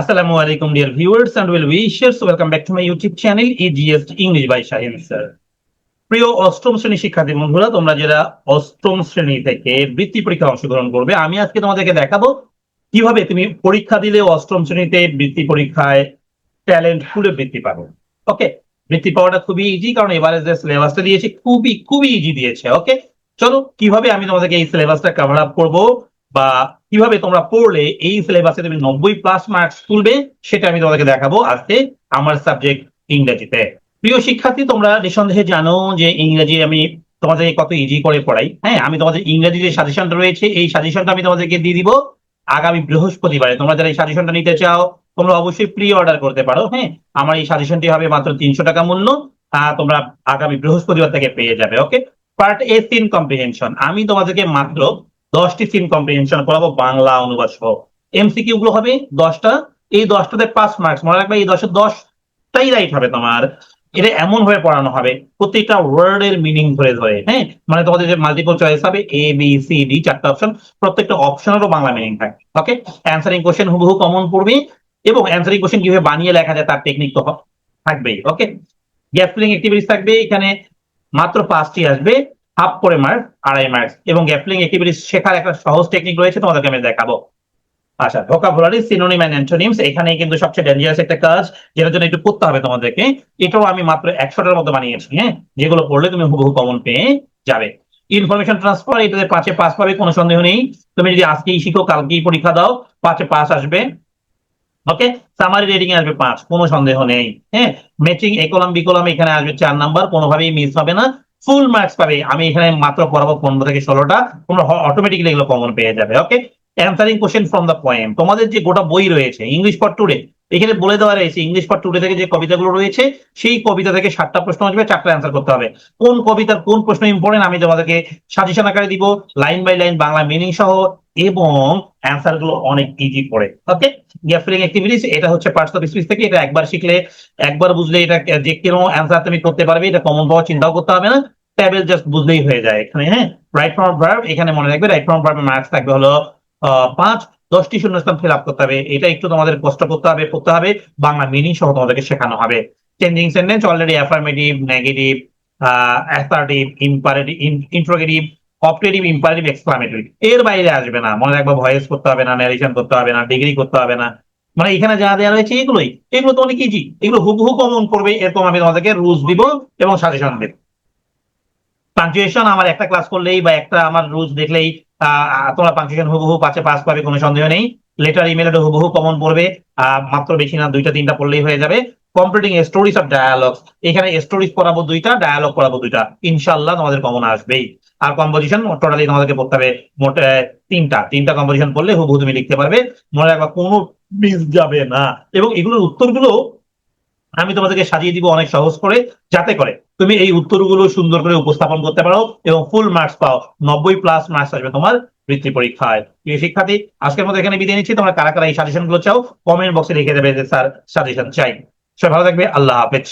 Assalamu alaikum dear viewers, and well wishers. Welcome back to my YouTube channel EGS English by Shaheen sir. প্রিয় অষ্টম শ্রেণি শিক্ষার্থী বন্ধুরা, তোমরা যারা অষ্টম শ্রেণি থেকে বৃত্তি পরীক্ষা অংশগ্রহণ করবে, আমি আজকে তোমাদেরকে দেখাবো কীভাবে তুমি পরীক্ষা দিলে অষ্টম শ্রেণীতে বৃত্তি পরীক্ষায় ট্যালেন্ট খুলে বৃত্তি পাবো। ওকে বৃত্তি পাওয়াটা খুবই ইজি কারণ এবারে যে সিলেবাসটা দিয়েছে, খুবই খুবই ইজি দিয়েছে। ওকে চলো, কীভাবে আমি তোমাদেরকে এই সিলেবাসটা কভার আপ করব? বা কীভাবে তোমরা পড়লে এই সিলেবাসে তুমি নব্বই প্লাস মার্কস তুলবে, সেটা আমি তোমাদেরকে দেখাবো আজকে আমার সাবজেক্ট ইংরেজিতে। প্রিয় শিক্ষার্থী, তোমরা নিঃসন্দেহে জানো যে ইংরেজি আমি তোমাদের কত ইজি করে পড়াই। হ্যাঁ আমি তোমাদের ইংরেজি যে সাজেশনটা রয়েছে, এই সাজেশনটা আমি তোমাদেরকে দিয়ে দিব আগামী বৃহস্পতিবারে। তোমরা যারা এই সাজেশনটা নিতে চাও, তোমরা অবশ্যই প্রি অর্ডার করতে পারো। হ্যাঁ আমার এই সাজেশনটি হবে মাত্র তিনশো টাকা মূল্য। তোমরা আগামী বৃহস্পতিবার থেকে পেয়ে যাবে okay part A seen comprehension আমি তোমাদেরকে মাত্র দশটি সিন কম্প্রিহেনশন করাবো, বাংলা, অনুবাদ সহ। এমসিকিউ গুলো হবে দশটা। এই দশটাতে পাঁচ মার্কস মনে রাখবে এই দশে দশটাই রাইট হবে তোমার। এটা এমন ভাবে পড়ানো হবে, প্রত্যেকটা ওয়ার্ড এর মিনিং ধরে ধরে হ্যাঁ? মানে তোমাদের যে মাল্টিপল চয়েস হবে এ বি সি ডি চারটা অপশন প্রত্যেকটা অপশনেরও বাংলা মিনিং থাকে ওকে অ্যান্সারিং কোশ্চেন হুবহু কমন পড়বে, এবং অ্যান্সারিং কোশ্চেন কীভাবে বানিয়ে লেখা যায় তার টেকনিক তো থাকবেই ওকে গ্যাপ ফিলিং অ্যাক্টিভিটিস থাকবে, এখানে মাত্র পাঁচটি আসবে। হাফ করে মার্ক আড়াই মার্কস এবং গ্যাপ ফিলিং অ্যাক্টিভিটিস শেখার একটা সহজ টেকনিক রয়েছে, তোমাদেরকে আমি দেখাবো। আচ্ছা ভোকাবুলারি সিনোনিম এন্ড অ্যান্টোনিমস এখানে কিন্তু সবচেয়ে ডেঞ্জারাস একটা কাজ, যেটার জন্য একটু পড়তে হবে তোমাদেরকে। এটাও আমি মাত্র একশোটার মতো বানিয়েছি হ্যাঁ? যেগুলো পড়লে তুমি হুবহু কমন পেয়ে যাবে। ইনফরমেশন ট্রান্সফার এটাতে পাঁচে পাস পাবে, কোনো সন্দেহ নেই। তুমি যদি আজকেই শিখো, কালকেই পরীক্ষা দাও, পাঁচে পাস আসবে। ওকে সামারি রেটিং আসবে পাঁচ, কোনো সন্দেহ নেই হ্যাঁ? ম্যাচিং একলাম কলাম, বি কলাম, এখানে আসবে চার নাম্বার, কোনোভাবেই মিস হবে না। ফুল মার্কস পাবে। আমি এখানে মাত্র পড়াবো পনেরো থেকে ষোলোটা। তোমরা অটোমেটিকলি এগুলো কমন পেয়ে যাবে okay answering question from the poem তোমাদের যে গোটা বই রয়েছে ইংলিশ ফর টুডে এখানে বলে দেওয়া রয়েছে ইংলিশ ফর টুডে থেকে যে কবিতাগুলো রয়েছে, সেই কবিতা থেকে সাতটা প্রশ্ন আসবে, চারটা অ্যান্সার করতে হবে। কোন কবিতার কোন প্রশ্ন ইম্পর্টেন্ট আমি তোমাদেরকে সাজেশন আকারে দিব line by line Bangla meaning সহ এবং অ্যান্সারগুলো অনেক ইজি পড়ে। ওকে গ্যাপ ফিলিং অ্যাক্টিভিটিস এটা হচ্ছে পার্টস অফ স্পিচ থেকে, এটা একবার শিখলে, একবার বুঝলে এটা যে কোনো অ্যান্সার তুমি করতে পারবে, এটা কমন পাওয়ার চিন্তাও করতে হবে না। ট্যাবেল জাস্ট বুঝলেই হয়ে যায় এখানে হ্যাঁ? রাইট ফর্ম ভার্ব এখানে মনে রাখবে রাইট ফর্ম ভার্বের মার্কস থাকবে হলো পাঁচ, দশটি শূন্যস্থান ফিল আপ করতে হবে। এটা একটু তোমাদের কষ্ট করতে হবে, পড়তে হবে, বাংলা মিনিং সহ তোমাদেরকে শেখানো হবে। Changing sentence already affirmative negative assertive imperative interrogative optative imperative exclamatory এর বাইরে আসবে না। মনে রাখবা ভয়েস করতে হবে না ন্যারেশন করতে হবে না ডিগ্রি করতে হবে না। মানে এখানে যা দেওয়া রয়েছে এগুলোই। এগুলো তো অনেক ইজি এগুলো হুবহু কমন করবে। এরকম আমি তোমাদেরকে রুলস দিব এবং সাজেশন দেব। পাঞ্চুয়েশন আমার একটা ক্লাস করলেই বা একটা আমার রুলস দেখলেই তোমরা পাঞ্চুয়েশন হুবহু পাঁচে পাস পাবে, কোনো সন্দেহ নেই। লেটার ইমেলটা হুবহু কমন পড়বে। মাত্র বেশি না, দুইটা, তিনটা পড়লেই হয়ে যাবে। কমপ্লিটিং স্টোরিজ অফ ডায়ালগ এখানে স্টোরিজ পড়াবো দুইটা ডায়ালগ পড়াবো দুইটা। ইনশাল্লাহ তোমাদের কমন আসবেই। আর কম্পোজিশন টোটালি তোমাদেরকে পড়তে হবে, মোট তিনটা। তিনটা কম্পোজিশন পড়লে হুবহু তুমি লিখতে পারবে। মনে রাখবা, কোনো মিস যাবে না। এবং এগুলোর উত্তরগুলো আমি তোমাদেরকে সাজিয়ে দিব অনেক সহজ করে, যাতে করে তুমি এই উত্তরগুলো সুন্দর করে উপস্থাপন করতে পারো এবং ফুল মার্কস পাও। নব্বই প্লাস মার্কস আসবে তোমার বৃত্তি পরীক্ষায়। প্রিয় শিক্ষার্থী, আজকের মতো এখানে বিদায় নিচ্ছি। তোমরা কারা কারা এই সাজেশনগুলো চাও কমেন্ট বক্সে লিখে দেবে যে, স্যার সাজেশন চাই। সবাই ভালো থাকবে। আল্লাহ হাফেজ।